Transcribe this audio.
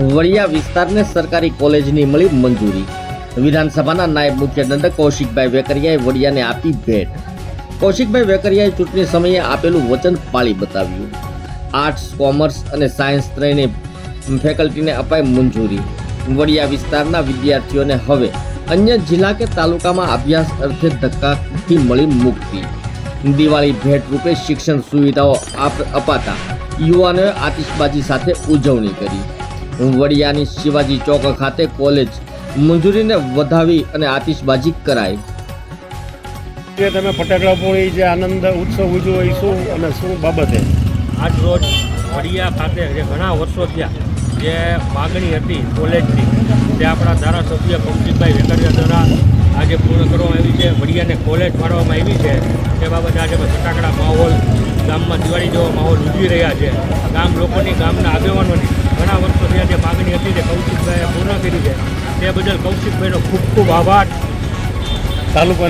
વડિયા વિસ્તારને સરકારી કોલેજની મળી મંજૂરી. વિધાનસભાના નાયબ મુખ્ય દંડક કૌશિકભાઈ વેકરિયાએ વડિયાને આપી ભેટ. કૌશિકભાઈ વેકરિયાએ ચૂંટણી સમયે આપેલું વચન પાળી બતાવ્યું. આર્ટ્સ, કોમર્સ અને સાયન્સ ત્રણે ફેકલ્ટીને અપાય મંજૂરી. વડિયા વિસ્તારના વિદ્યાર્થીઓને હવે અન્ય જિલ્લા કે તાલુકામાં અભ્યાસ અર્થે ધક્કાથી મળી મુક્તિ. દિવાળી ભેટ રૂપે શિક્ષણ સુવિધાઓ અપાતા યુવાનોએ આતિશબાજી સાથે ઉજવણી કરી. વડિયાની શિવાજી ચોક ખાતે કોલેજ મંજૂરીને વધાવી અને આતિશબાજી કરાઈ. કે તમે ફટાકડા ફોડી જે આનંદ ઉત્સવ ઉજવો એ શું અને શું બાબતે? આજ રોજ વડિયા ખાતે જે ઘણા વર્ષો થયા જે માગણી હતી કોલેજની તે આપણા ધારાસભ્ય કૌશિકભાઈ વેકરિયા દ્વારા આજે પૂર્ણ કરવામાં આવી છે. વડિયાને કોલેજ ફાળવવામાં આવી છે. તે બાબતે આજે ફટાકડા માહોલ ગામમાં દિવાળી જેવો માહોલ ઉજવી રહ્યા છે. ગામ લોકોની ગામના આગેવાનોની ઘણા વર્ષો થયા જે માગણી હતી તે કૌશિકભાઈએ પૂર્ણ કરી છે. તે બદલ કૌશિકભાઈનો ખૂબ ખૂબ આભાર. તાલુકા